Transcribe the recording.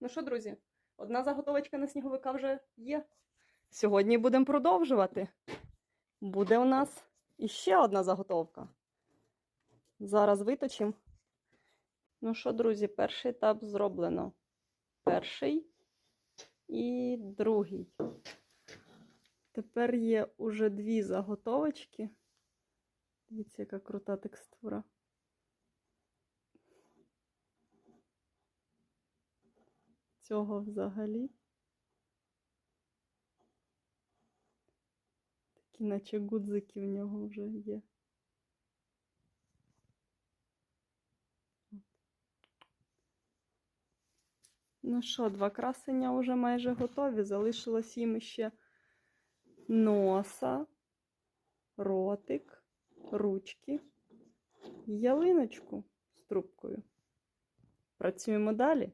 Ну що, друзі, одна заготовочка на сніговика вже є. Сьогодні будемо продовжувати. Буде у нас іще одна заготовка. Зараз виточимо. Ну що, друзі, перший етап зроблено. Перший і другий. Тепер є уже дві заготовочки. Дивіться, яка крута текстура. Цього взагалі. Такі, наче гудзики в нього вже є. Ну що, два красення вже майже готові. Залишилось їм ще носа, ротик, ручки, ялиночку з трубкою. Працюємо далі.